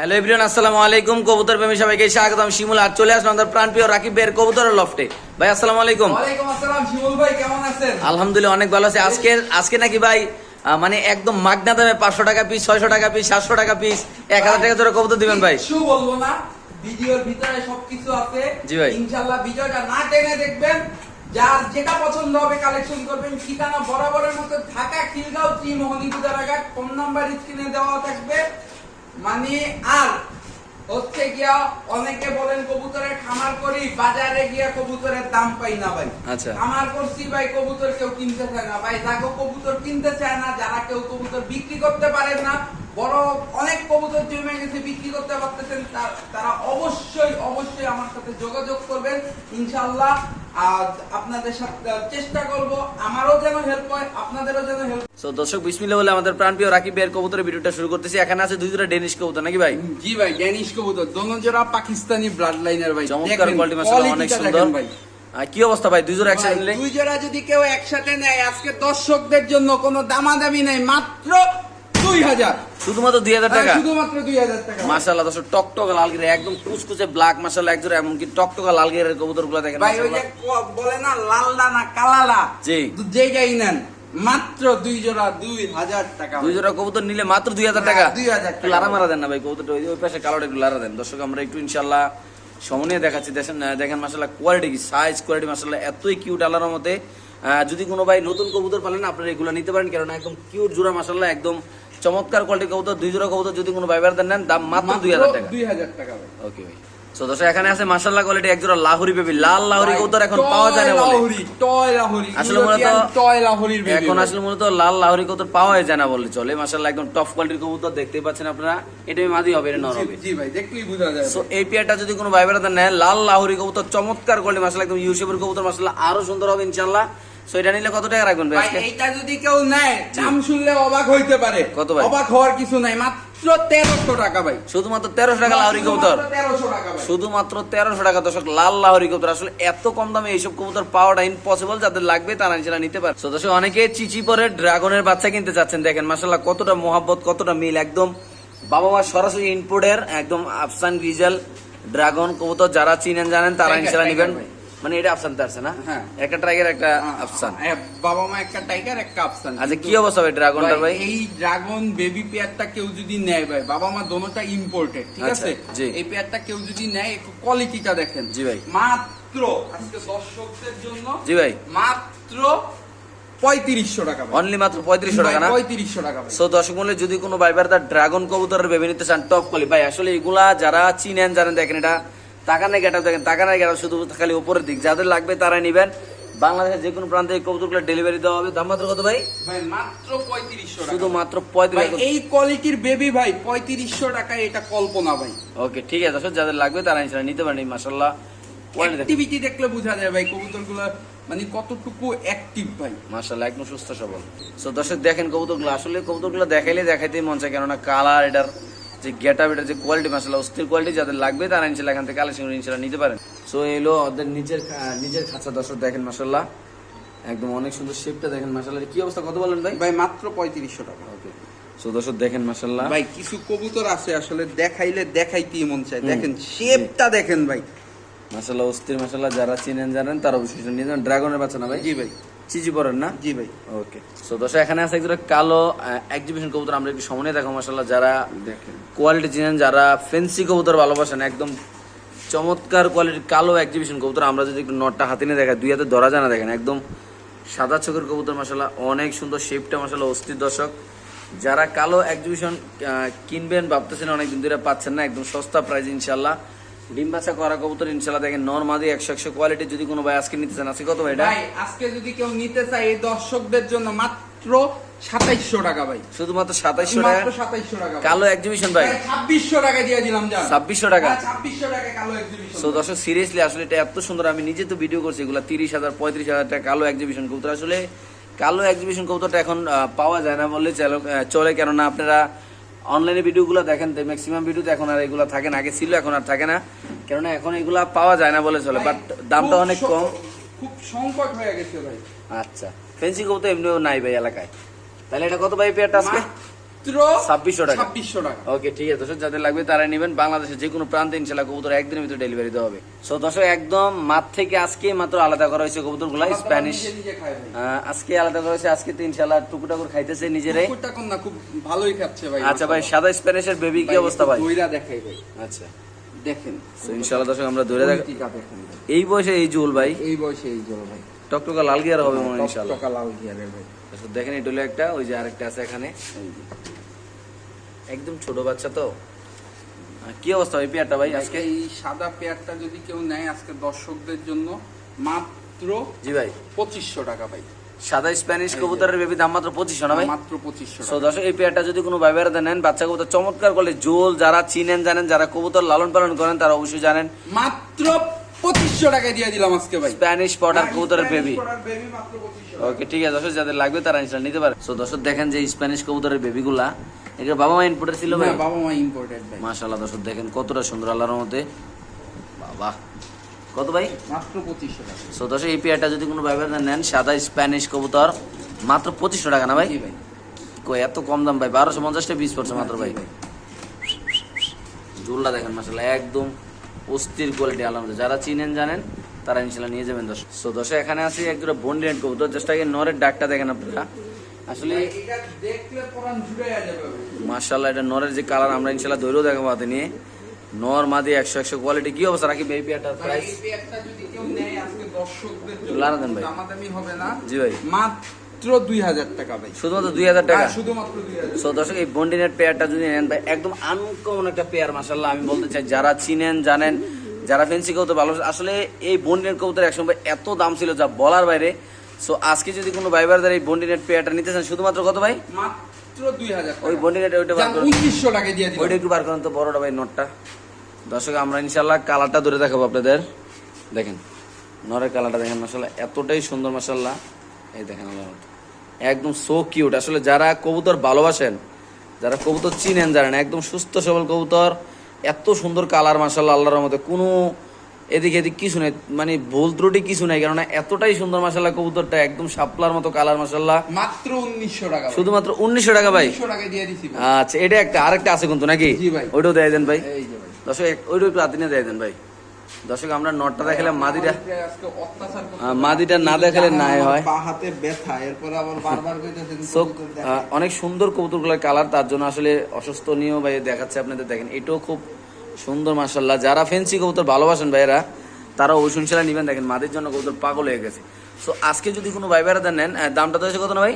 Hello everyone আসসালামু আলাইকুম। কবুতর প্রেমী সবাইকে স্বাগতম। শিমুল আর চলে আসলাম আমাদের প্রাণপ্রিয় রাকিব ভাইয়ের কবুতরের লফটে ভাই আসসালামু আলাইকুম। ওয়ালাইকুম আসসালাম শিমুল ভাই কেমন আছেন? আলহামদুলিল্লাহ অনেক ভালো আছে। আজকে আজকে নাকি ভাই মানে একদম মাগনা দামে পাঁচশো টাকা পিস ছয়শো টাকা পিস সাতশো টাকা পিস এক হাজার টাকা ধরে কবুতর দিবেন ভাই। কিছু বলব না। ভিডিওর ভিতরে সবকিছু আছে। জি ভাই। ইনশাআল্লাহ ভিডিওটা না টেনে দেখবেন। যার যেটা পছন্দ হবে কালেকশন করবেন। ঠিকানা বরাবরের মতো ঢাকা খিলগাঁও ত্রি মোহনীপুজারাঘাট ফোন নাম্বার স্ক্রিনে দেওয়া থাকবে। মানে আর হচ্ছে গিয়া অনেকে বলেন কবুতরের খামার করি বাজারে গিয়া কবুতরের দাম পাই না ভাই। আচ্ছা। খামার করছি ভাই কবুতর কেউ কিনতে চায় না। ভাই যাকে কবুতর কিনতে চায় না যারা কেউ কবুতর বিক্রি করতে পারেন না বড় অনেক কবুতর জমে গেছে বিক্রি করতে পারতেছেন তারা অবশ্যই অবশ্যই আমার সাথে যোগাযোগ করবেন। ইনশাআল্লাহ আর আপনাদের সাথে চেষ্টা করব আমারও যেন হেল্প হয় আপনাদেরও যেন হেল্প তো দর্শক বিসমিল্লাহ বলে আমাদের প্রাণপ্রিয় রাকিব ভাইয়ের কবুতরের ভিডিওটা শুরু করতেছি। এখানে আছে দুই দুটা ডেনিশ কবুতর নাকি ভাই? জি ভাই ড্যানিশ কবুতর দোনো পাকিস্তানি ব্লাড লাইনের ভাই। চমৎকার কোয়ালিটি মাশাআল্লাহ অনেক সুন্দর। ভাই। কি অবস্থা ভাই? দুই জোড়া একসাথে নিলে দুই জোড়া যদি কেউ একসাথে নেয় আজকে দর্শকদের জন্য কোনো দামাদামি নেই মাত্র দুই হাজার। শুধুমাত্র দুই হাজার টাকা? শুধুমাত্র দুই হাজার টাকা। মাশাআল্লাহ দর্শক টকটকা লাল গিরে একদম কুচকুচে ব্ল্যাক মাশাআল্লাহ একজোড়া এমনকি টকটকা লাল গিরের কবুতরগুলো দেখেন ভাই ওই যে বলে না লালদা না কালালা জি। যেটাই নেন মাত্র দুই জোড়া দুই হাজার টাকা দুই জোড়া কবুতর নিলে মাত্র দুই হাজার টাকা? হ্যাঁ, 2000 টাকা। লারা মারা দেন না ভাই কবুতরটা ওই পাশে কালোটা একটু লারা দেন। দর্শক আমরা একটু ইনশাল্লাহ সমনিয়ে দেখাচ্ছি। দেখেন দেখেন মাসাল্লাহ কোয়ালিটি কি সাইজ কোয়ালিটি মাসাল্লাহ এতই কিউট আল্লাহর মতে যদি কোনো ভাই নতুন কবুতর পালেন আপনারা এগুলো নিতে পারেন কারণ একদম কিউট জোড়া মাসাল্লাহ একদম চমৎকার কোয়ালিটির কবুতর দুই জোড়া কবুতর যদি কোনো ভাই বারদার নেন দাম মাত্র দুই হাজার টাকা। দুই হাজার টাকা ওকে ভাই। সো দর্শক এখানে আছে মাসাল্লাহ কোয়ালিটি এক জোড়া লাহুরি বেবি লাল লাহুরি কবুতর এখন পাওয়া যায় না বলে। টয় লাহোরি আসলে মূলত টয় লাহোরির baby এখন আসলে মূলত লাল লাহোরি কবুতর পাওয়া যায় না বললে চলে। মাসাল্লাহ একদম টপ কোয়ালিটির কবুতর দেখতেই পাচ্ছেন আপনারা। এটা মাদি হবে এটা নর হবে। জি- ভাই দেখলেই বোঝা যায়। সো এই পেয়ারটা যদি কোনো ভাই বেড়াতে নেয় লাল লাহোরি কবুতর চমৎকার কোয়ালিটি মাসাল্লাহ একদম ইউসেফের কবুতর মাসাল্লাহ আরও সুন্দর হবে ইনশাল্লাহ সো এটা নিলে কত টাকা রাখবেন ভাই এইটা যদি কেউ নেয় দাম শুনলে অবাক হইতে পারে। কত ভাই? অবাক হওয়ার কিছু নাই মাত্র তেরোশো টাকা ভাই। শুধুমাত্র তেরোশো টাকা লাহোরি কবুতর? শুধুমাত্র তেরোশো টাকা দর্শক লাল লাহোরি কবুতর। আসলে এত কম দামে এইসব কবুতর পাওয়াটা ইম্পসিবল যাদের লাগবে তারা ইনশাল্লাহ নিতে পারে। দর্শক অনেকে চিচি পরে ড্রাগনের বাচ্চা কিনতে চাচ্ছেন। দেখেন মাসাল্লাহ কতটা মোহাব্বত কতটা মিল একদম বাবা মা সরাসরি ইনপুটের একদম আফসান গ্রিজেল ড্রাগন কবুতর। যারা চিনেন জানেন তারা ইনশাল্লাহ নিবেন। মানে এটা আফসান তো আছে না? হ্যাঁ। একটা ট্রাইগের একটা আফসান। হ্যাঁ, বাবা মা একটা টাইগার একটা আফসান। আচ্ছা কি অবস্থা ভাই ড্রাগনটার ভাই এই ড্রাগন বেবি পেয়ারটা কেউ যদি নেয় ভাই বাবা মা দোনোটা ইম্পোর্টেড ঠিক আচ্ছা, আছে? এই পেয়ারটা কেউ যদি নেয় একটু কোয়ালিটিটা দেখেন। জি ভাই। মাত্র আজকে দর্শকদের জন্য জি ভাই। মাত্র পঁয়ত্রিশশো টাকা অনলি মাত্র পঁয়ত্রিশশো টাকা না? পঁয়ত্রিশশো টাকা ভাই। সো দর্শক মূল্যে যদি কোনো ভাইবার তার ড্রাগন কবুতরের বেবি নিতে চান টপ কোয়ালি ভাই আসলে এগুলা যারা চিনেন জানেন দেখেন এটা টাকা নাই গেটা দেখেন টাকা নাই গেটা শুধু খালি উপরের দিক। যাদের লাগবে তারাই নিবেন। বাংলাদেশের যে কোনো প্রান্তে এই কবুতরগুলো ডেলিভারি দেওয়া হবে। দাম মাত্র কত ভাই? ভাই মাত্র পঁয়ত্রিশশো শুধু মাত্র পঁয়ত্রিশ এই কোয়ালিটির বেবি ভাই পঁয়ত্রিশশো টাকায় এটা কল্পনা ভাই। ওকে ঠিক আছে দর্শক যাদের লাগবে তারা ইনশাল্লাহ নিতে পারেন মাসাল্লাহ দেখেন। অ্যাক্টিভিটি দেখলে বোঝা যায় ভাই কবুতর মানে কতটুকু অ্যাক্টিভ ভাই। মাসাল্লাহ একদম সুস্থ সবল। সো দর্শক দেখেন কবুতরগুলো আসলে কবুতরগুলো দেখাইলে দেখাইতেই মন চায় কেননা কালার এটার যে গেট আপ এটার যে কোয়ালিটি মাসাল্লাহ অস্থির কোয়ালিটি যাদের লাগবে তারা ইনশাল্লাহ এখান থেকে কালেকশন ইনশাল্লাহ নিতে পারেন। সো এলো ওদের নিজের খা- নিচের খাঁচা দর্শক দেখেন মাসাল্লাহ একদম অনেক সুন্দর শেপটা দেখেন মাসাল্লাহ কি অবস্থা? কত বলেন ভাই? ভাই মাত্র পঁয়ত্রিশশো টাকা। ওকে সো দর্শক দেখেন মাসাল্লাহ ভাই কিছু কবুতর আছে আসলে দেখাইলে দেখাইতেই মন চায়। দেখেন শেপটা দেখেন ভাই। মাসাল্লাহ অস্থির মাসাল্লাহ যারা চিনেন জানেন তারা অবশ্যই নিয়ে যাবেন ড্রাগনের বাচ্চা না ভাই? জি ভাই। চিচি পরেন না? জি ভাই। ওকে। সো দর্শক এখানে আছে একজোড়া কালো এক্সিবিশন কবুতর আমরা একটু সামনে দেখো মাসাল্লাহ যারা দেখেন। কোয়ালিটি চিনেন যারা ফেন্সি কবুতর ভালোবাসেন একদম চমৎকার কোয়ালিটির কালো এক্সিবিশন কবুতর আমরা যদি একটু নটটা হাতে নিয়ে দেখাই দুই হাতে ধরা যায় না দেখেন একদম সাদা চোখের কবুতর মশালা অনেক সুন্দর শেপটা মশালা অস্থির দর্শক। যারা কালো এক্সিবিশন কিনবেন ভাবতেছেন অনেক দিন ধরে পাচ্ছেন না একদম সস্তা প্রাইস ইনশাল্লাহ ডিম বাচ্চা করা কবুতর ইনশাল্লাহ দেখেন নর্মাদি একশো একশো কোয়ালিটি যদি কোনো ভাই আজকে নিতে চান। আজকে কত ভাই এটা? ভাই আজকে যদি কেউ নিতে চায় এই দর্শকদের জন্য মাত্র সাতাইশশো টাকা ভাই। শুধুমাত্র সাতাইশশো টাকা? মাত্র সাতাইশশো টাকা কালো এক্সিবিশন ভাই? ছাব্বিশশো টাকা দিয়ে দিলাম জান। ছাব্বিশশো টাকা? ছাব্বিশশো টাকা কালো exhibition। সো দর্শক সিরিয়াসলি আসলে এটা এত সুন্দর আমি নিজে তো ভিডিও করছি এগুলো তিরিশ হাজার পঁয়ত্রিশ হাজার টাকা কালো এক্সিবিশন কবুতর। আসলে কালো এক্সিবিশন কবুতরটা এখন পাওয়া যায় না বললে চলে কেননা আপনারা অনলাইনে ভিডিওগুলো দেখেন ম্যাক্সিমাম ভিডিওতে এখন আর এগুলো থাকে না আগে ছিল এখন আর থাকে না। কেননা এখন এগুলা পাওয়া যায় না বলে চলে বাট দামটা অনেক কম। খুব সংকট হয়ে গেছে ভাই। আচ্ছা ফেন্সি কবুতর এমনিও নাই ভাই এলাকায়। তাহলে এটা কত ভাই পেয়ারটা আজকে? ছাব্বিশশো টাকা। ছাব্বিশশো টাকা। ওকে ঠিক আছে দর্শক যাদের লাগবে তারা নেবেন। বাংলাদেশের যে কোনো প্রান্তে ইনশাল্লাহ কবুতর একদিনের ভিতরে ডেলিভারি দেওয়া হবে। সো দর্শক একদম মাঠ থেকে আজকে মাত্র আলাদা করা হয়েছে কবুতরগুলা স্প্যানিশ নিজে নিজে খায় ভাই। আজকে আলাদা করা হয়েছে আজকে তো ইনশাল্লাহ টুকুটাকুর খাইতেছে নিজেরাই। না খুব ভালোই খাচ্ছে ভাই। আচ্ছা ভাই সাদা স্প্যানিশের বেবি কি অবস্থা ভাই? দইরা দেখাই ভাই। আচ্ছা। দেখেন। তো ইনশাল্লাহ দর্শক আমরা দেখ। এই বয়সে এই জুল ভাই? এই বয়সে এই জল ভাই। টকটকা লাল গিয়ার হবে মনে ইনশাল্লাহ লাল গিয়ারের ভাই। দেখেন এটা হলো একটা ওই যে আরেকটা আছে এখানে। একদম ছোট বাচ্চা তো। কি অবস্থা ওই পেয়ারটা ভাই আজকে? এই সাদা পেয়ারটা যদি কেউ নেয় আজকে দর্শকদের জন্য মাত্র জি ভাই। পঁচিশশো টাকা ভাই। সাদা স্প্যানিশ কবুতরের বেবি দাম মাত্র পঁচিশশো না ভাই? মাত্র পঁচিশশো সো দর্শক এই পেয়ারটা যদি কোনো ভাই বেড়াতে নেন বাচ্চা কবুতর চমৎকার করলে জোল যারা চিনেন জানেন যারা কবুতর লালন পালন করেন তারা অবশ্যই জানেন। মাত্র পঁচিশশো টাকায় দিয়ে দিলাম আজকে ভাই। স্প্যানিশ পটার কবুতরের বেবি ওকে ঠিক আছে দর্শক যাদের লাগবে তারা ইনস্টল নিতে পারে। সো দর্শক দেখেন যে স্প্যানিশ কবুতরের বেবিগুলা এগুলো বাবা মা ইনপুটের ছিল ভাই? বাবা মা ইম্পোর্টেড ভাই। মাশাআল্লাহ দর্শক দেখেন কতটা সুন্দর আল্লাহর মধ্যে বাবা কত ভাই? মাত্র পঁচিশশো টাকা। সো দর্শক এই পেয়ারটা যদি কোনো ভাই বেড়াতে নেন সাদা স্প্যানিশ কবুতর মাত্র পঁচিশশো টাকা না ভাই? কই এত কম দাম ভাই বারোশো পঞ্চাশটা পিস পড়ছে মাত্র ভাই। জুলটা দেখেন মাসাল্লাহ একদম অস্থির কোয়ালিটি আলহামদুলিল্লাহ। যারা চিনেন জানেন তারা ইনশাল্লাহ নিয়ে যাবেন দর্শক। সো দর্শক এখানে আছে একজোড়া বন্ডিয়েন্ট কবুতর। জাস্ট আগে নরের ডাকটা দেখেন আপনারা। আসলে। মার্শাল্লাহ এটা নরের যে কালার আমরা ইনশাল্লাহ দৈরও দেখাবো হাতে নিয়ে। নর মাদি একশো একশো কোয়ালিটি কি অবস্থা? রাখি বেবি একটা প্রাইস লারা দেন ভাই। জি ভাই। মাত্র দুই হাজার টাকা ভাই। শুধুমাত্র দুই হাজার টাকা? হ্যাঁ, শুধুমাত্র সো দর্শক এই বন্ডিনের পেয়ারটা যদি নেন ভাই একদম আনকমন একটা পেয়ার মাসাল্লাহ আমি বলতে চাই যারা চিনেন জানেন যারা ফেন্সি কৌতো ভালো আসলে এই বন্ডিনের কৌতের একসময় এত দাম ছিল যা বলার বাইরে। সো আজকে যদি কোনো ভাইবারদের এই বন্ডিনের পেয়ারটা নিতে চান শুধুমাত্র কত ভাই? মাত্র দুই হাজার ওই বন্ডিনেট ওইটা বার করেন। উনিশশো টাকা দিয়ে ওইটা একটু বার করেন তো বড়টা ভাই নোটটা। দর্শক আমরা ইনশাল্লাহ কালারটা ধরে দেখাবো আপনাদের। দেখেন নরের কালারটা দেখেন মাসাল্লাহ এতটাই সুন্দর মাসাল্লাহ এই দেখেন মতো। একদম সো কিউট আসলে যারা কবুতর ভালোবাসেন যারা কবুতর চিনেন জানেন একদম সুস্থ সবল কবুতর এত সুন্দর কালার মাসাল্লাহ আল্লাহর মধ্যে কোনো এদিক এদিক কিছু নেই মানে ভুল ত্রুটি কিছু নেই কেননা এতটাই সুন্দর মাসাল্লাহ কবুতরটা একদম শাপলার মতো কালার মাসাল্লাহ মাত্র উনিশশো টাকা শুধুমাত্র উনিশশো টাকা ভাই। আচ্ছা এটা একটা আরেকটা আছে কিন্তু নাকি। ওইটাও দিয়ে দেন ভাই। এই যে দর্শক এক- ওইটা একটু হাতে নিয়ে দিয়ে দেন ভাই। দর্শক আমরা নটটা দেখালে মাদিটা মাদিটা না দেখালে নাই হয়। হাতে ব্যথা এরপর আবার বারবার অনেক সুন্দর কবুতরগুলোর কালার তার জন্য আসলে অসুস্থনীয় ভাই দেখাচ্ছে আপনাদের দেখেন এটাও খুব সুন্দর মাসাল্লাহ যারা ফেন্সি কবুতর ভালোবাসেন ভাইয়েরা তারা ওই শুনছিলা নিবেন দেখেন মাদের জন্য কবুতর পাগল হয়ে গেছে। সো আজকে যদি কোনো ভাই ভাইরা নেন দামটা তো হয়েছে কত না ভাই?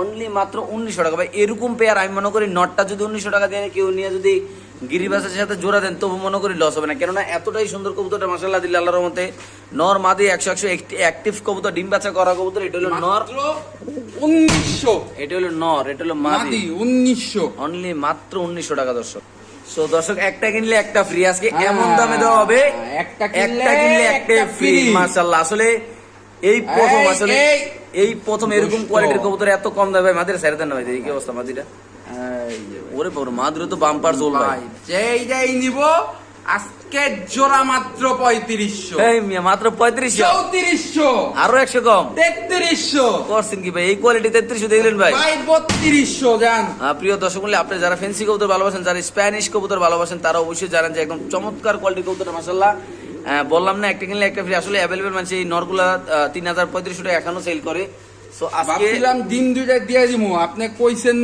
অনলি মাত্র উনিশশো টাকা। ভাই এরকম পেয়ার আমি মনে করি নটটা যদি উনিশশো টাকা দিয়ে কেউ নিয়ে যদি গিরিবাসের সাথে জোড়া দেন তবু মনে করি লস হবে না। কেননা এতটাই সুন্দর কবুতরটা মাসাল্লাহ দিল্লা আল্লাহর মতে নর মাদি একশো একশো অ্যাক্টিভ কবুতর ডিম বাচ্চা করা কবুতর এটা হলো নর। উনিশশো। এটা হলো নর এটা হলো মাদি। উনিশশো। অনলি মাত্র উনিশশো টাকা দর্শক। সো দর্শক একটা কিনলে একটা ফ্রি আজকে এমন দামে দেওয়া হবে। হ্যাঁ, একটা কিনলে একটা ফ্রি। মাশাআল্লাহ। আসলে এই প্রথম আসলে এই। প্রথম এরকম কোয়ালিটির কবুতর এত কম দামে মাদিরা ছেড়ে দেন না ভাই কি অবস্থা ভাই। ওরে বড় মাদুরে তো বাম্পার জোল ভাই যেই যেই নিব আজকে জোড়া মাত্র পঁয়ত্রিশশো। এই মিয়া মাত্র পঁয়ত্রিশশো? চৌত্রিশশো। আরও একশো কম? তেত্রিশশো। করছেন কি ভাই? এই কোয়ালিটি তেত্রিশশো দেখলেন ভাই? ভাই বত্রিশশো জান। প্রিয় দর্শক মূল্যে আপনি যারা ফেন্সি কবুতর ভালোবাসেন যারা স্প্যানিশ কবুতর ভালোবাসেন তারা অবশ্যই জানেন যে একদম চমৎকার কোয়ালিটি কবুতর মাসাল্লাহ বললাম না একটা কিনলে একটা ফ্রি আসলে অ্যাভেলেবেল মানে এই নরগুলা তিন হাজার পঁয়ত্রিশশো টাকা এখনও সেল করে। সো আজকে ডিম দুইটা দিয়ে দিব আপনি কইছেন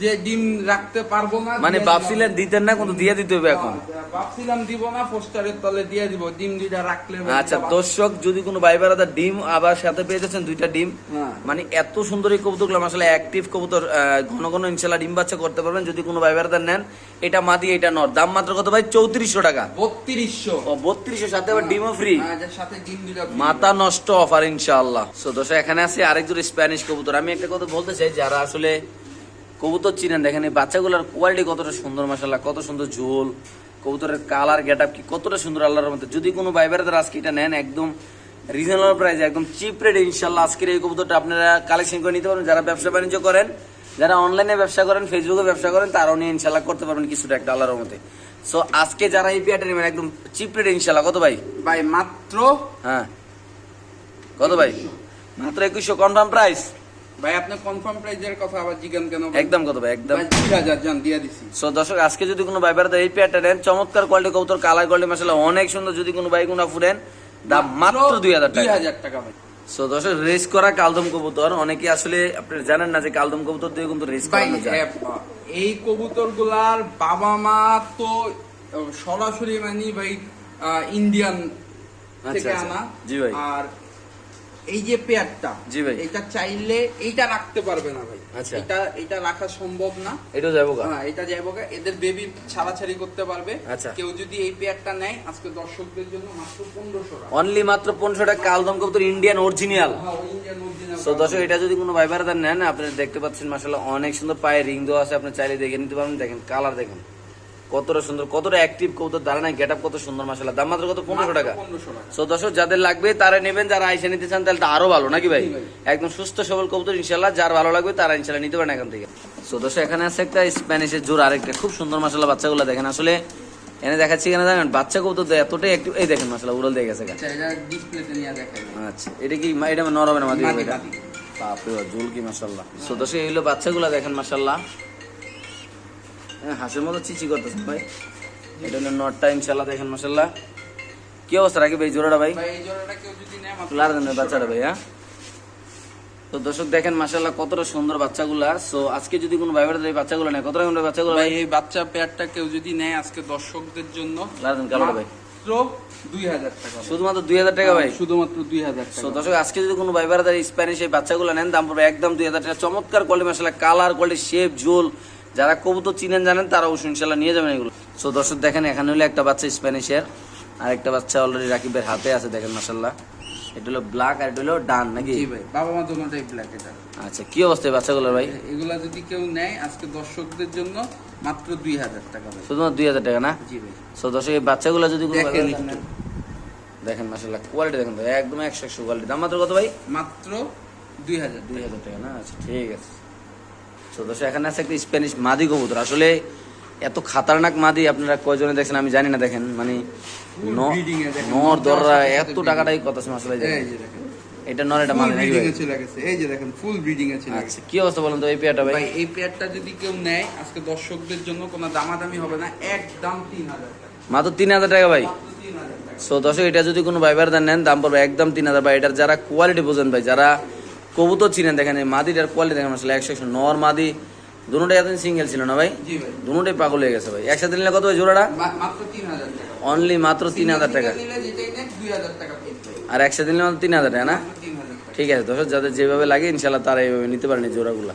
যে ডিম রাখতে পারব না মানে ভাবছিলেন দিতেন না কিন্তু দিয়ে দিতে হবে এখন? ভাবছিলাম দিব না পোস্টারের তলে দিয়ে দিব ডিম দুইটা রাখলে আচ্ছা দর্শক যদি কোনো ভাই বেড়াদা ডিম আবার সাথে পেয়ে যাচ্ছেন দুইটা ডিম হ্যাঁ। মানে এত সুন্দর এই কবুতরগুলো আসলে অ্যাক্টিভ কবুতর ঘন ঘন ইনশাল্লাহ ডিম বাচ্চা করতে পারবেন যদি কোনো ভাই বেড়াদার নেন এটা মাদি এটা নর। দাম মাত্র কত ভাই? চৌত্রিশশো টাকা। বত্রিশশো। ও বত্রিশশো সাথে আবার ডিমও ফ্রি হ্যাঁ, সাথে ডিম। মাথা নষ্ট অফার ইনশাআল্লাহ। সো দর্শক এখানে আছে আরেকজন স্প্যানিশ কবুতর। আমি একটা কথা বলতে চাই যারা আসলে কবুতর চিনেন দেখেন এই বাচ্চাগুলোর কোয়ালিটি কতটা সুন্দর মাসাল্লাহ কত সুন্দর ঝোল কবুতরের কালার গেট আপ কি কতটা সুন্দর আল্লাহর মধ্যে যদি কোনো বাইবারের আজকে এটা নেন একদম রিজনেবল প্রাইসে একদম চিপ রেট ইনশাল্লাহ আজকের এই কবুতরটা আপনারা কালেকশন করে নিতে পারবেন। যারা ব্যবসা বাণিজ্য করেন যারা অনলাইনে ব্যবসা করেন ফেসবুকে ব্যবসা করেন তারাও নিয়ে ইনশাল্লাহ করতে পারবেন কিছুটা একটা আল্লাহর মধ্যে সো আজকে যারা এই পিয়াটা নেবেন একদম চিপ রেট ইনশাল্লাহ কত ভাই? ভাই মাত্র হ্যাঁ। কত ভাই? মাত্র একুশশো কনফার্ম প্রাইস ভাই আপনি কনফার্ম প্রাইজের কথা আবার জিজ্ঞান কেন একদম কত ভাই একদম। ভাই দুই হাজার জান দিয়ে দিছি। সো দর্শক আজকে যদি কোনো ভাই বেড়াতে এই পেয়ারটা নেন চমৎকার কোয়ালিটি কবুতর কালার কোয়ালিটি মাসাল্লাহ অনেক সুন্দর যদি কোনো ভাই গুনা ফুরেন দাম মাত্র দুই হাজার দুই টাকা হাজার টাকা ভাই। সো দর্শক রেস করা কালদম কবুতর অনেকে আসলে আপনি জানেন না যে কালদম কবুতর দিয়ে কিন্তু রেস করানো যায়। এই কবুতরগুলার বাবা মা তো সরাসরি মানে ভাই ইন্ডিয়ান আচ্ছা, থেকে আচ্ছা। আনা। জি ভাই। আর এই যে পেয়ারটা জি ভাই। এটা চাইলে এইটা রাখতে পারবে না ভাই। আচ্ছা। এটা এটা রাখা সম্ভব না। এটাও যাব গা। হ্যাঁ এটা যাইব। এদের বেবি ছাড়াছাড়ি করতে পারবে। আচ্ছা। কেউ যদি এই পেয়ারটা নেয় আজকে দর্শকদের জন্য মাত্র পনেরোশো টাকা। অনলি মাত্র পনেরোশো টাকা। কালদম কবুতর ইন্ডিয়ান অরিজিনাল হ্যাঁ ইন্ডিয়ান original সো দর্শক এটা যদি কোনো ভাই বেড়াতে নেন আপনারা দেখতে পাচ্ছেন মাসাল্লাহ অনেক সুন্দর পায়ে রিং দেওয়া আছে। আপনি চাইলে দেখে নিতে পারবেন দেখেন কালার দেখেন। কতটা সুন্দর কতটা অ্যাক্টিভ কবুতর দাঁড়ায় না গেট আপ কত সুন্দর মাসাল্লাহ দাম মাত্র কত? পনেরোশো টাকা। সো দর্শক যাদের লাগবে তারা নেবেন যারা আইসা নিতে চান তাহলে তো আরও ভালো নাকি ভাই? একদম সুস্থ সবল কবুতর ইনশাল্লাহ যার ভালো লাগবে তারা ইনশাল্লাহ নিতে পারেন এখান থেকে। সো দর্শক এখানে আছে একটা স্প্যানিশের জোর আরেকটা। খুব সুন্দর মাসাল্লাহ বাচ্চাগুলো দেখেন। আসলে এনে দেখাচ্ছি এখানে দেখেন বাচ্চা কবুতর তো এতটাই একটু এই দেখেন মাসাল্লাহ উড়াল দিয়ে গেছে আচ্ছা এটা ডিসপ্লেতে নিয়ে দেখাই। আচ্ছা এটা কি এটা নর হবে না মাদি। বাপরে বাপ, জুল কি মাসাল্লাহ সো দর্শক এইগুলো বাচ্চাগুলো দেখেন মাসাল্লাহ হাঁসের মতো চিচি করতেছেন ভাই। এটা হলো নটটা ইনশাল্লাহ দেখেন মাসাল্লাহ কি অবস্থা রাখি ভাই জোড়াটা ভাই? লার দেন বাচ্চাটা ভাই হ্যাঁ তো দর্শক দেখেন মাসাল্লাহ কতটা সুন্দর বাচ্চাগুলা। সো আজকে যদি কোনো ভাই এই বাচ্চাগুলো নেয় কত রকমের বাচ্চাগুলো ভাই এই বাচ্চা পেয়ারটা কেউ যদি নেয় আজকে দর্শকদের জন্য লার দেন কালোটা ভাই। মাত্র দুই হাজার টাকা শুধুমাত্র দুই হাজার টাকা ভাই? শুধুমাত্র দুই হাজার সো দর্শক আজকে যদি কোনো ভাই স্প্যানিশ এই বাচ্চাগুলো নেন দাম পড়বে একদম দুই হাজার টাকা। চমৎকার কোয়ালিটি মাসাল্লাহ কালার কোয়ালিটি শেপ ঝোল যারা কবুতর চিনেন জানেন তারা অবশ্যই ইনশাল্লাহ নিয়ে যাবেন এগুলো। সো দর্শক দেখেন এখানে হলো একটা বাচ্চা স্প্যানিশের আর একটা বাচ্চা অলরেডি রাকিবের হাতে আছে দেখেন মাসাল্লাহ এটা হলো ব্ল্যাক আর এটা হলো ডান নাকি? জি ভাই বাবা মা দুটোটাই ব্ল্যাক এটা। আচ্ছা কি অবস্থা এই বাচ্চাগুলোর ভাই? এগুলা যদি কেউ নেয় আজকে দর্শকদের জন্য মাত্র দুই হাজার টাকা ভাই। শুধুমাত্র দুই হাজার টাকা না? জি ভাই। সো দর্শক এই বাচ্চাগুলো যদি কোনো দেখেন মাসাল্লাহ কোয়ালিটি দেখেন ভাই একদম একশো একশো কোয়ালিটি দাম মাত্র কত ভাই? মাত্র দুই হাজার দুই হাজার টাকা না? আচ্ছা ঠিক আছে। তো দর্শক এখানে আছে একটা স্প্যানিশ মাদি কবুতর। আসলে এত খাতারনাক মাদি আপনারা কয়জনে দেখছেন আমি জানি না দেখেন মানে নর দররা এত টাকাটাই আসলে এই যে দেখেন। এটা নর এটা মাদি নাকি এই যে দেখেন ফুল ব্রিডিং এ গেছে। আচ্ছা কি অবস্থা বলেন তো এই পেয়ারটা ভাই? এই পেয়ারটা যদি কেউ নেয় আজকে দর্শকদের জন্য কোনো দামাদামি হবে না একদম তিন হাজার টাকা। মাত্র তিন হাজার টাকা ভাই? সো দর্শক এটা যদি কোনো ভাইবার দেন নেন দাম পড়বে একদম তিন হাজার। ভাই এটার যারা কোয়ালিটি বোঝেন ভাই যারা কবুতর চিনেন দেখেন এই মাদিটার কোয়ালিটি দেখেন আসলে একশো একশো। নর মাদি দুটোটাই এতদিন সিঙ্গেল ছিল না ভাই? দুটোটাই পাগল হয়ে গেছে ভাই। একসাথে নিলে কত ভাই জোড়াটা? অনলি মাত্র তিন হাজার টাকা। আর একসাথে নিলে তিন হাজার টাকা না? ঠিক আছে দর্শক যাদের যেভাবে লাগে ইনশাল্লাহ তারা এইভাবে নিতে পারেন এই জোড়াগুলা।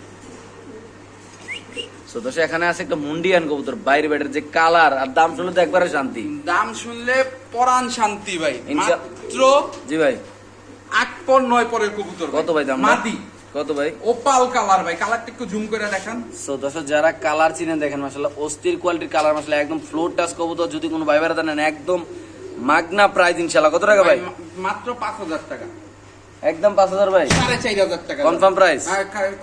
So, দর্শক এখানে আছে একটা মুন্ডিয়ান কবুতর বাইরে বাইরের যে কালার আর দাম শুনলে তো একবারে শান্তি। দাম শুনলে পরাণ শান্তি ভাই। মাত্র জি ভাই। আট পর নয় পরের কবুতর কত ভাই দাম? মাদি। কত ভাই? ওপাল কালার ভাই। কালারটা একটু জুম করে দেখান। সো দর্শক যারা কালার চিনেন দেখেন মাসাল্লাহ অস্থির কোয়ালিটির কালার মাসাল্লাহ একদম ফ্লোর টাচ কবুতর যদি কোনো ভাইবার একদম মাগনা প্রাইস ইনশাল্লাহ কত টাকা ভাই, মাত্র পাঁচ হাজার টাকা। একদম পাঁচ হাজার ভাই। সাড়ে চার হাজার টাকা। Confirm price?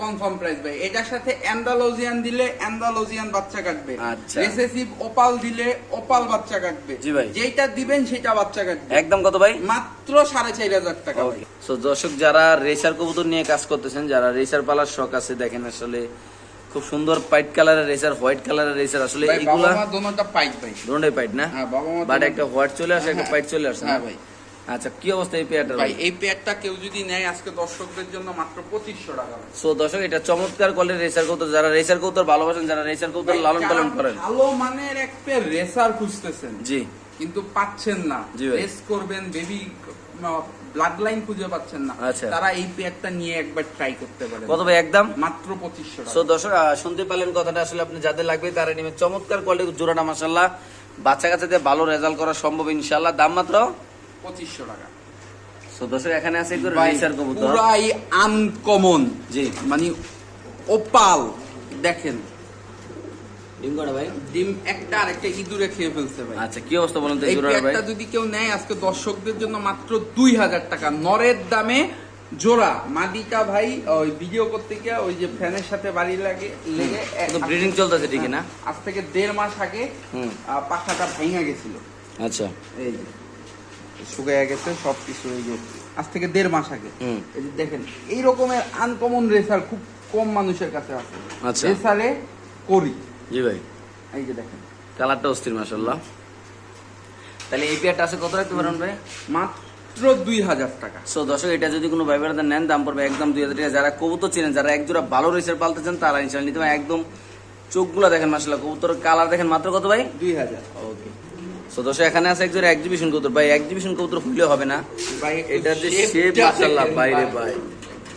কনফার্ম প্রাইস ভাই। এটার সাথে অ্যান্ডালোজিয়ান দিলে অ্যান্ডালোজিয়ান বাচ্চা কাটবে। আচ্ছা। রিসেসিভ ওপাল দিলে ওপাল বাচ্চা কাটবে। জি ভাই। যেটা দিবেন সেটা বাচ্চা কাটবে। একদম কত ভাই? মাত্র সাড়ে চার হাজার টাকা ভাই। সো দর্শক যারা রেসার কবুতর নিয়ে কাজ করতেছেন যারা রেসার পালার শখ আছে দেখেন আসলে খুব সুন্দর পাইট কালারের রেসার হোয়াইট কালারের রেসার আসলে এগুলা মা দোনোটা পাইপ ভাই। দুটোই পাইট না? হ্যাঁ বাবা মা বাট একটা হোয়াইট চলে আসে একটা পাইট চলে আসে না? হ্যাঁ ভাই। আচ্ছা কি অবস্থা এই পেয়ারটার ভাই এই পেয়ারটা কেউ যদি নেয় আজকে দর্শকদের জন্য মাত্র পঁচিশশো টাকা। সো দর্শক এটা চমৎকার কোয়ালিটির রেসার কবুতর যারা রেসার কবুতর ভালোবাসেন যারা রেসার কবুতর লালন পালন করেন। ভালো মানের এক পেয়ার রেসার খুঁজতেছেন জি। কিন্তু পাচ্ছেন না। রেস করবেন বেবি ব্লাড লাইন খুঁজে পাচ্ছেন না। আচ্ছা। তারা এই পেয়ারটা নিয়ে একবার ট্রাই করতে পারে কত ভাই একদম মাত্র পঁচিশশো সো দর্শক শুনতে পেলেন কথাটা। আসলে আপনি যাদের লাগবে তারা নিবে চমৎকার কোয়ালিটির জোড়াটা মাসাল্লাহ বাচ্চা কাচ্চাদের ভালো রেজাল্ট করা সম্ভব ইনশাল্লাহ দাম মাত্র পঁচিশশো টাকা। সো দর্শক এখানে আছে একটু রেসার কবুতর। পুরাই আনকমন জি। মানে ওপাল দেখেন। ডিম কটা ভাই? ডিম একটা আর একটা ইঁদুরে খেয়ে ফেলছে ভাই। আচ্ছা কি অবস্থা বলেন তো এই এই ভাই? পেয়ারটা যদি কেউ নেয় আজকে দর্শকদের জন্য মাত্র দুই হাজার টাকা। নরের দামে জোড়া। মাদিটা ভাই ওই ভিডিও করতে গিয়ে ওই যে ফ্যানের সাথে বাড়ি লাগে লেগে ব্রিডিং চলতেছে ঠিকই না? আজ থেকে দেড় মাস আগে হুম। পাখাটা ভাঙা গেছিল। আচ্ছা। এই গেছে সব কিছু এই যে আজ থেকে দেড় মাস আগে। এই যে দেখেন এই রকমের আনকমন রেসার খুব কম মানুষের কাছে আছে। আচ্ছা। রেসারে করি। জি ভাই। এই যে দেখেন। কালারটা অস্থির তাহলে এই পেয়ারটা আছে কত রাখতে পারেন ভাই? মাত্র দুই হাজার টাকা। সো দর্শক এটা যদি কোনো ভাই বেড়াতে নেন দাম পড়বে একদম দুই হাজার টাকা। যারা কবুতর চেনেন যারা এক জোড়া ভালো রেসের পালতে চান তারা ইনশাল্লাহ নিতে একদম চোখগুলো দেখেন মাসাল্লাহ কবুতর কালার দেখেন। মাত্র কত ভাই? দুই হাজার। ওকে সো দর্শক এখানে আছে একজোড়া এক্সিবিশন কবুতর। ভাই এক্সিবিশন কবুতর হইলে হবে না। ভাই এটা যে শেপ দেখেন বাইরে ভাই।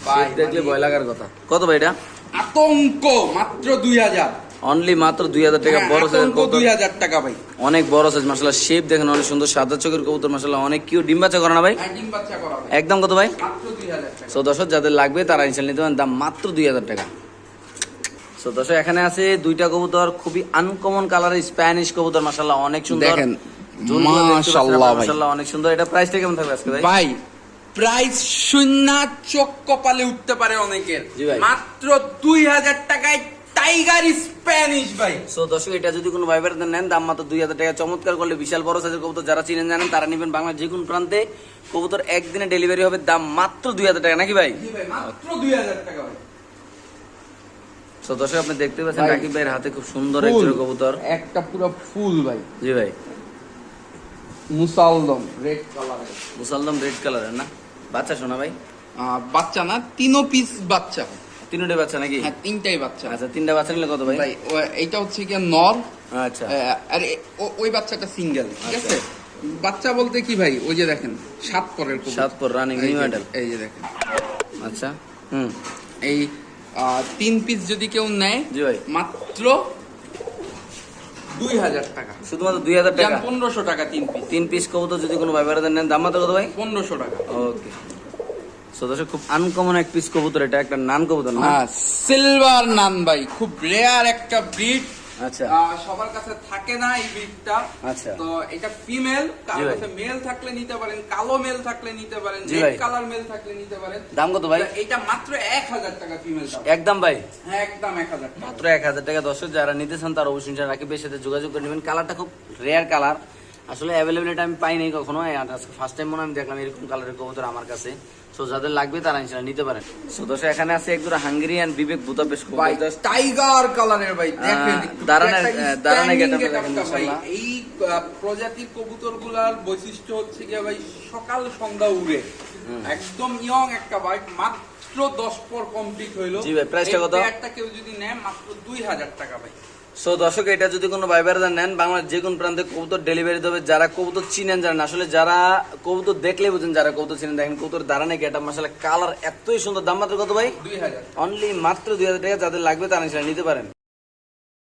ভাই। দেখলে মানে- ভয় লাগার কথা। কত ভাই এটা? আতঙ্ক মাত্র দুই হাজার। অনলি মাত্র দুই হাজার টাকা হ্যাঁ, বড় আতঙ্ক কবুতর। দুই হাজার টাকা ভাই। অনেক বড় সাইজ মাসাল্লাহ শেপ দেখেন অনেক সুন্দর সাদা চোখের কবুতর মাসাল্লাহ অনেক কিউ ডিম বাচ্চা করে না ভাই? হ্যাঁ, ভাই। একদম কত ভাই? সো দর্শক যাদের লাগবে তারা ইনশাল নিতে পারেন দাম মাত্র দুই হাজার টাকা। সো দর্শক এখানে আছে দুইটা কবুতর খুবই আনকমন কালারের স্প্যানিশ কবুতর মাসাল্লাহ অনেক সুন্দর। দেখেন, মাশাআল্লাহ মাশাআল্লাহ অনেক সুন্দর। এটা প্রাইসটা কেমন থাকবে আজকে ভাই? ভাই প্রাইস শূন্য চোখ কপালে উঠতে পারে অনেকের। মাত্র দুই হাজার টাকায় টাইগার স্প্যানিশ ভাই। সো দর্শক এটা যদি কোনো ভাই বেড়াতে নেন দাম মাত্র দুই হাজার টাকা। চমৎকার করলে বিশাল বড় সাইজের কবুতর যারা চিনেন জানেন তারা নেবেন বাংলার যে কোনো প্রান্তে। কবুতর একদিনে ডেলিভারি হবে দাম মাত্র দুই হাজার টাকা নাকি ভাই? ভাই মাত্র দুই হাজার টাকা ভাই। সো দর্শক আপনি দেখতে পাচ্ছেন। রাকিব ভাইয়ের হাতে খুব সুন্দর। একজন কবুতর। একটা পুরো ফুল ভাই। জি ভাই। মুসালদম রেড কালারের মুসালদম রেড কালারের না? বাচ্চা শোনা ভাই? বাচ্চা না পিস বাচ্চা। তিনটে বাচ্চা নাকি? হ্যাঁ তিনটাই বাচ্চা। আচ্ছা তিনটা বাচ্চা নিলে কত ভাই? ভাই এইটা হচ্ছে কি নর। আচ্ছা। আর ওই বাচ্চাটা সিঙ্গেল ঠিক আচ্ছা। আছে? বাচ্চা বলতে কি ভাই? ওই যে দেখেন সাত পরের সাত পর রানিং এই নিউ যে- মডেল এই যে দেখেন। আচ্ছা হুম। এই তিন পিস যদি কেউ নেয় জি ভাই। মাত্র দুই হাজার টাকা। শুধুমাত্র দুই হাজার টাকা? পনেরোশো টাকা তিন পিস তিন পিস কবুতর যদি কোনো ভাই বেড়াতে নেন দাম মাত্র কত ভাই? পনেরোশো টাকা। ওকে। সো দর্শক খুব আনকমন এক পিস কবুতর এটা একটা নান কবুতর না? হ্যাঁ সিলভার নান ভাই। খুব রেয়ার একটা ব্রিড আচ্ছা। সবার কাছে থাকে না এই ব্রিডটা আচ্ছা। তো এটা ফিমেল কাছে মেল থাকলে নিতে পারেন কালো মেল থাকলে নিতে পারেন রেড কালার মেল থাকলে নিতে পারেন। দাম কত ভাই? এটা মাত্র এক হাজার টাকা ফিমেল একদম ভাই। হ্যাঁ একদম এক হাজার টাকা। মাত্র এক হাজার টাকা। দর্শক যারা নিতে চান তারা অবশ্যই রাকিবের সাথে যোগাযোগ করে নেবেন। কালারটা খুব রেয়ার কালার আসলে অ্যাভেলেবিলিটি আমি পাই নাই কখনো। আজকে ফার্স্ট টাইম মনে আমি দেখলাম এরকম কালারের কবুতর আমার কাছে। সো যাদের লাগবে তারা ইনশাআল্লাহ নিতে পারেন। সো দর্শক এখানে আছে একদম হাঙ্গেরিয়ান বিবেক বুদাপেশ ভাই টাইগার কালারের ভাই দেখেন দাঁড়ানোর- দেখেন এই প্রজাতির কবুতরগুলার বৈশিষ্ট্য হচ্ছে গিয়ে ভাই সকাল সন্ধ্যা উড়ে। একদম ইয়ং একটা বাইক মাত্র দশ পর কমপ্লিট হইল। জি ভাই, price টা কত? একটা কেউ যদি নেয় মাত্র দুই হাজার টাকা ভাই। সো দর্শক এটা যদি কোনো ভাইবার বেড়াদার নেন বাংলার যে কোনো প্রান্তে কবুতর ডেলিভারি দেবে। যারা কবুতর চিনেন জানেন আসলে যারা কবুতর দেখলে বুঝেন যারা কবুতর চিনেন দেখেন কবুতর দাঁড়া নাকি এটা মাসালে কালার এতই সুন্দর। দাম মাত্র কত ভাই? অনলি মাত্র দুই হাজার টাকা যাদের লাগবে তারা নিতে পারেন।